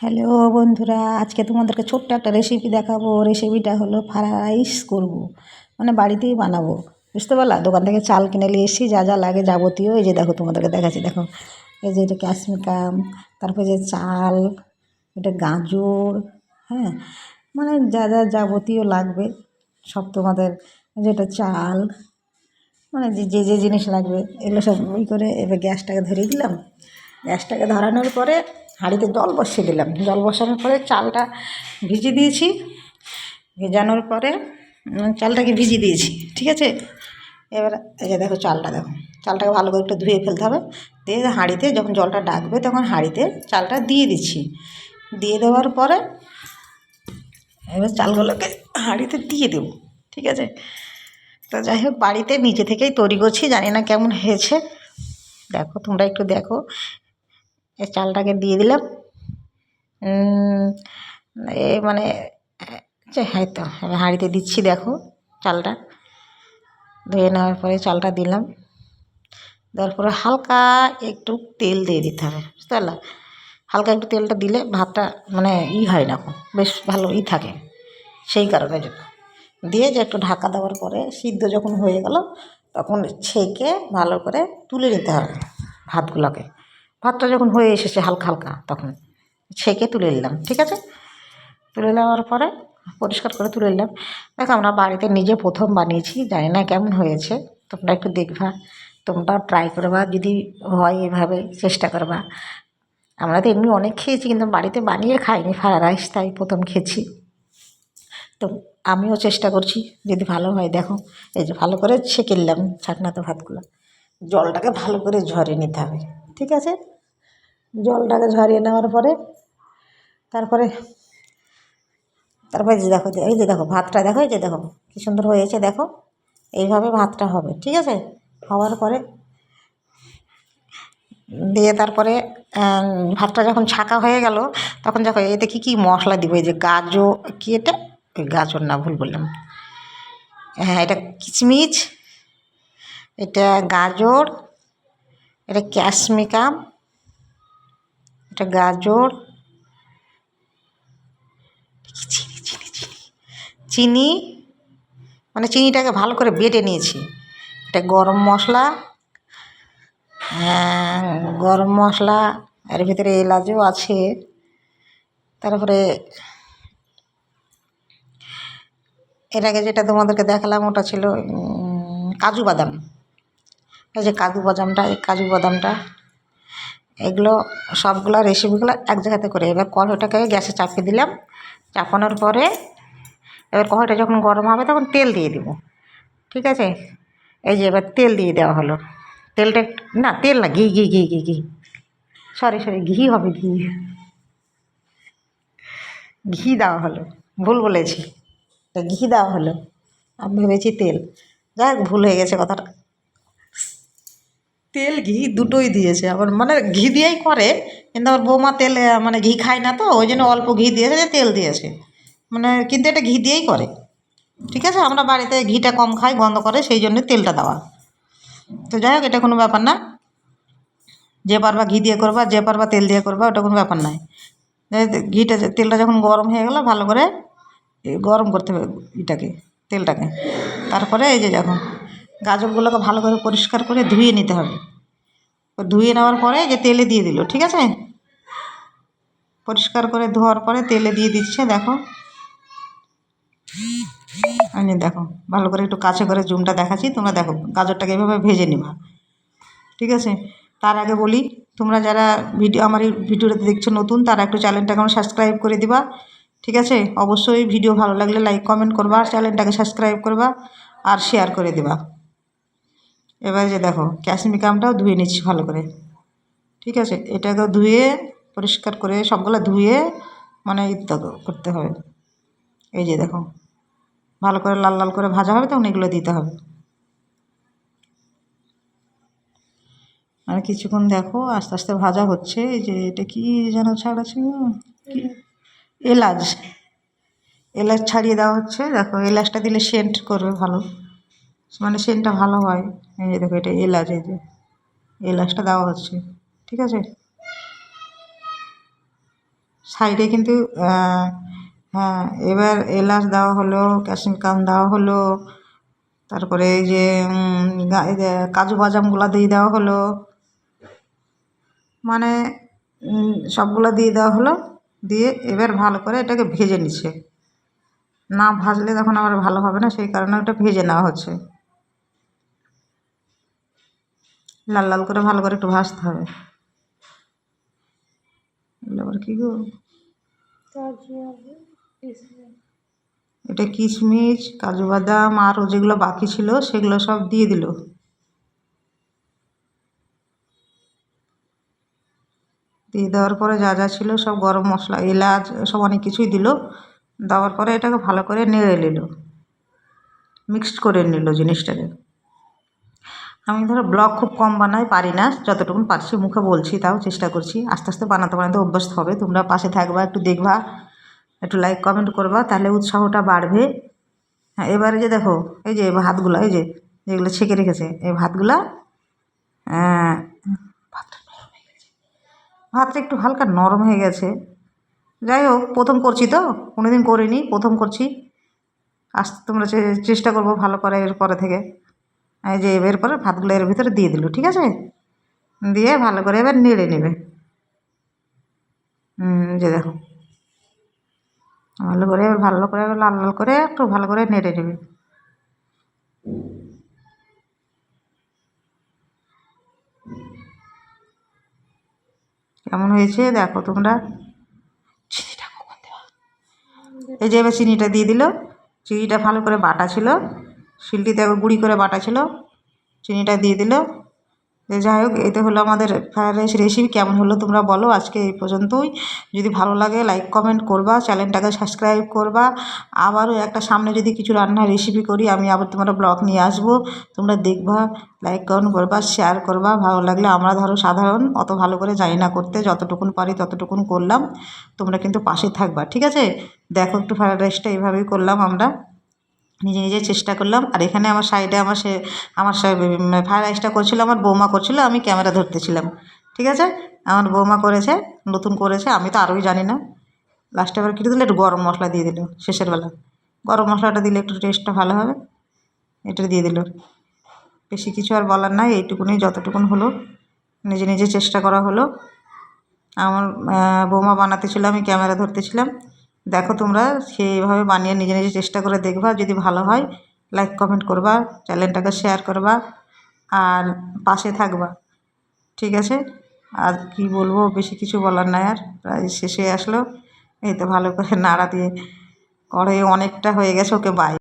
Hello বন্ধুরা, আজকে তোমাদেরকে ছোট্ট একটা রেসিপি দেখাবো। রেসিপিটা হলো ফ্রাইড রাইস করব। মানে বাড়িতেই বানাবো। বুঝতে পারলা? দোকান থেকে চাল কিনে নিয়ে এসেছি, যা যা লাগে যাবতীয়। এই যে দেখো তোমাদেরকে দেখাচ্ছি, দেখো। এই যে এটা ক্যাশমিকাম তারপরে যে চাল, এটা গাজর হ্যাঁ? মানে যা যা যাবতীয় লাগবে, সব তোমাদের। যেটা চাল মানে যে যে জিনিস লাগবে, এগুলো সব ওই করে এবার গ্যাসটাকে ধরিয়ে দিলাম। গ্যাসটাকে ধরানোর পরে হাঁড়িতে জল বসিয়ে দিলাম। জল বসানোর পরে চালটা ভিজিয়ে দিয়েছি। ভেজানোর পরে চালটাকে ভিজিয়ে দিয়েছি, ঠিক আছে? এবার এই যে দেখো চালটা, দেখো। চালটাকে ভালো করে একটু ধুয়ে ফেলতে হবে। দিয়ে হাঁড়িতে যখন জলটা ডাকবে তখন হাঁড়িতে চালটা দিয়ে দিচ্ছি। দিয়ে দেওয়ার পরে এবার চালগুলোকে হাঁড়িতে দিয়ে দেবো, ঠিক আছে? তো যাই হোক, বাড়িতে নিজে থেকেই তৈরি করছি, জানি না কেমন হয়েছে। দেখো, তোমরা একটু দেখো। এই চালটাকে দিয়ে দিলাম। এ মানে হ্যাঁ তো হাঁড়িতে দিচ্ছি দেখো চালটা। ধুয়ে নেওয়ার পরে চালটা দিলাম। দেওয়ার পরে হালকা একটু তেল দিয়ে দিতে হবে, বুঝতে পারলা? হালকা একটু তেলটা দিলে ভাতটা মানে ই হয় না বেশ ভালো ই থাকে সেই কারণে দিয়ে যে একটু ঢাকা দেওয়ার পরে সিদ্ধ যখন হয়ে গেল, তখন ছেঁকে ভালো করে তুলে নিতে হবে ভাতগুলোকে। ভাতটা যখন হয়ে এসেছে হালকা হালকা তখন ছেঁকে তুলে নিলাম, ঠিক আছে? তুলে নেওয়ার পরে পরিষ্কার করে তুলে নিলাম। দেখো আমরা বাড়িতে নিজে প্রথম বানিয়েছি, জানি না কেমন হয়েছে। তোমরা একটু দেখবা তোমরাও ট্রাই করবা, যদি হয় এভাবে চেষ্টা করবা। আমরা তো এমনি অনেক খেয়েছি, কিন্তু বাড়িতে বানিয়ে খাইনি ফ্রাইড রাইস তাই প্রথম খেয়েছি। তো আমিও চেষ্টা করছি, যদি ভালো হয় দেখো। এই যে ভালো করে ছেঁকে নিলাম ছাকনাতে ভাতগুলো। জলটাকে ভালো করে ঝরে নিতে হবে। ঠিক আছে? জলটাকে ঝরিয়ে নেওয়ার পরে তারপরে তারপরে যে দেখো, এই যে দেখো ভাতটা, দেখো এই যে দেখো কী সুন্দর হয়েছে, দেখো। এইভাবে ভাতটা হবে, ঠিক আছে? হওয়ার পরে দিয়ে তারপরে ভাতটা যখন ছাকা হয়ে গেল, তখন দেখো এতে কী কী মশলা দিব? এই যে গাজর, কি এটা? ওই গাজর না, ভুল বললাম। হ্যাঁ এটা কিচমিচ, এটা গাজর এটা ক্যাশমিকাম এটা গাজর চিনি চিনি চিনি চিনি মানে চিনিটাকে ভালো করে বেটে নিয়েছি। এটা গরম মশলা হ্যাঁ, গরম মশলা এর ভিতরে এলাচও আছে তারপরে এর আগে যেটা তোমাদেরকে দেখালাম ওটা ছিল কাজু বাদাম। এই যে কাজু বাদামটা, এই কাজু বাদামটা, এগুলো সবগুলো রেসিপিগুলো এক জায়গাতে করে। এবার কড়াইটাকে গ্যাসে চাপিয়ে দিলাম। চাপানোর পরে এবার কড়াইটা যখন গরম হবে তখন তেল দিয়ে দিব। ঠিক আছে? এই যে এবার তেল দিয়ে দেওয়া হলো। তেলটা না, তেল না, ঘি ঘি ঘি ঘি ঘি। সরি সরি ঘি হবে ঘি। ঘি দেওয়া হলো। ভুল বলেছি। ঘি দেওয়া হলো। আমি ভেবেছি তেল। যাক ভুল হয়ে গেছে কথাটা। তেল ঘি দুটোই দিয়েছে। আবার মানে ঘি দিয়েই করে, কিন্তু আমার বৌমা তেল মানে ঘি খায় না তো, ওই জন্য অল্প ঘি দিয়েছে যে তেল দিয়েছে। মানে কিন্তু এটা ঘি দিয়েই করে। ঠিক আছে? আমরা বাড়িতে ঘিটা কম খাই, গন্ধ করে, সেই জন্য তেলটা দেওয়া। তো যাই হোক, এটা কোনো ব্যাপার না। যে পারবা ঘি দিয়ে করবা, যে পারবা তেল দিয়ে করবা, ওটা কোনো ব্যাপার নাই। ঘিটা তেলটা যখন গরম হয়ে গেলো, ভালো করে গরম করতে হবে এটাকে তেলটাকে। তারপরে এই যে দেখো গাজরগুলোকে ভালো করে পরিষ্কার করে ধুয়ে নিতে হবে। ধুয়ে নেওয়ার পরে যে তেলে দিয়ে দিল, ঠিক আছে? পরিষ্কার করে ধোয়ার পরে তেলে দিয়ে দিচ্ছে, দেখো। আমি দেখো, ভালো করে একটু কাছে করে জুমটা দেখাচ্ছি, তোমরা দেখো গাজরটাকে এভাবে ভেজে নিবা। ঠিক আছে? তার আগে বলি, তোমরা যারা ভিডিও, আমার এই ভিডিওটা দেখছ নতুন, তারা একটু চ্যানেলটাকে আমার সাবস্ক্রাইব করে দিবা। ঠিক আছে? অবশ্যই ভিডিও ভালো লাগলে লাইক, কমেন্ট করবা আর চ্যানেলটাকে সাবস্ক্রাইব করবা আর শেয়ার করে দিবা। এবার যে দেখো ক্যাশমিকামটাও ধুয়ে নিচ্ছি ভালো করে। ঠিক আছে? এটাকে ধুয়ে, পরিষ্কার করে সবগুলো ধুয়ে মানে ইত্যাদি করতে হবে। এই যে দেখো, ভালো করে লাল লাল করে ভাজা হবে তখন এগুলো দিতে হবে। আর কিছুক্ষণ দেখো, আস্তে আস্তে ভাজা হচ্ছে। এই যে এটা কি যেন ছাড়া কি? এলাচ। এলাচ ছাড়িয়ে দেওয়া হচ্ছে। দেখো, এলাচটা দিলে সেন্ট করবে ভালো। মানে সেন্টটা ভালো হয়। এই যে দেখো, এটা এলাচ, এই যে এলাচটা দেওয়া হচ্ছে, ঠিক আছে? সাইডে কিন্তু হ্যাঁ এবার এলাচ দেওয়া হলো, ক্যাপসিকাম দেওয়া হলো, তারপরে এই যে কাজু বাদামগুলো দিয়ে দেওয়া হলো। মানে সবগুলো দিয়ে দেওয়া হলো, দিয়ে এবার ভালো করে এটাকে ভেজে নিচ্ছে। না ভাজলে তখন আবার ভালো হবে না, সেই কারণে ওটা ভেজে নেওয়া হচ্ছে। লাল লাল করে ভালো করে একটু ভাজতে হবে। আবার কি গো? এটা কিশমিশ কাজু বাদাম আরও যেগুলো বাকি ছিল সেগুলো সব দিয়ে দিল। দিয়ে দেওয়ার পরে যা যা ছিল সব গরম মশলা এলাচ সব অনেক কিছুই দিল। দেওয়ার পরে এটাকে ভালো করে নেড়ে নিল। মিক্সড করে নিল জিনিসটাকে। আমি ধরো ব্লগ খুব কম বানাই, পারি না যতটুকু পারছি, মুখে বলছি, তাও চেষ্টা করছি। আস্তে আস্তে বানাতে বানাতে অভ্যস্ত হবে। তোমরা পাশে থাকবা, একটু দেখবা, একটু লাইক কমেন্ট করবা, তাহলে উৎসাহটা বাড়বে। হ্যাঁ এবারে যে দেখো, এই যে ভাতগুলো এই যে যেগুলো ছেঁকে রেখেছে। এই ভাতগুলা ভাতটা একটু হালকা নরম হয়ে গেছে। যাই হোক, প্রথম করছি তো, কোনোদিন করিনি, প্রথম করছি। আস্তে, তোমরা চেষ্টা করব ভালো করে এর পরে থেকে। এই যে এবার পরে ভাতগুলো এর ভিতরে দিয়ে দিল, ঠিক আছে? দিয়ে ভালো করে এবার নেড়ে নেবে। যে দেখো। ভালো করে এবার ভালো করে লাল লাল করে একটু ভালো করে নেড়ে নেবে। কেমন হয়েছে দেখো তোমরা? চিনিটা এই যে এবার চিনিটা দিয়ে দিল। চিনিটা ভালো করে বাটা ছিল। শিলটিতে একবার গুঁড়ি করে বাটা ছিল, চিনিটা দিয়ে দিল। যাই হোক এই তো হলো আমাদের ফ্রায়েড রাইস রেসিপি কেমন হলো তোমরা বলো আজকে এই পর্যন্তই। যদি ভালো লাগে লাইক কমেন্ট করবা, চ্যানেলটাকে সাবস্ক্রাইব করবা। আবারও একটা সামনে যদি কিছু রান্নার রেসিপি করি, আমি আবার তোমরা ব্লগ নিয়ে আসব। তোমরা দেখবা লাইক কমেন্ট করবা শেয়ার করবা। ভালো লাগলে আমরা ধরো সাধারণ, অত ভালো করে জানি না করতে, যতটুকুন পারি ততটুকুন করলাম। তোমরা কিন্তু পাশে থাকবা, ঠিক আছে? দেখো একটু ফ্রায়েড রাইসটা এইভাবেই করলাম আমরা। নিজে নিজে চেষ্টা করলাম। আর এখানে আমার সাইডে আমার সে, আমার ফ্রায়েড রাইসটা করছিল, আমার বৌমা করছিল, আমি ক্যামেরা ধরতেছিলাম। ঠিক আছে? আমার বৌমা করেছে, নতুন করেছে, আমি তো আরোই জানি না। লাস্টে আবার কী দিলে? একটু গরম মশলা দিয়ে দিল, শেষের বেলা। গরম মশলাটা দিলে একটু টেস্টটা ভালো হবে। এটা দিয়ে দিল। বেশি কিছু আর বলার নাই, এইটুকুনি, যতটুকুন হলো। নিজে নিজে চেষ্টা করা হলো। আমার বৌমা বানাতে ছিল আমি ক্যামেরা ধরতেছিলাম। দেখো তোমরা, সেইভাবে বানিয়ে নিজে নিজে চেষ্টা করে দেখবা, যদি ভালো হয় লাইক কমেন্ট করবা চ্যানেলটাকে শেয়ার করবা, আর পাশে থাকবা, ঠিক আছে? আর কি বলব, বেশি কিছু বলার নাই আর, প্রায় শেষে আসলো, এই তো ভালো করে নাড়া দিয়ে করে অনেকটা হয়ে গেছে, ওকে বাই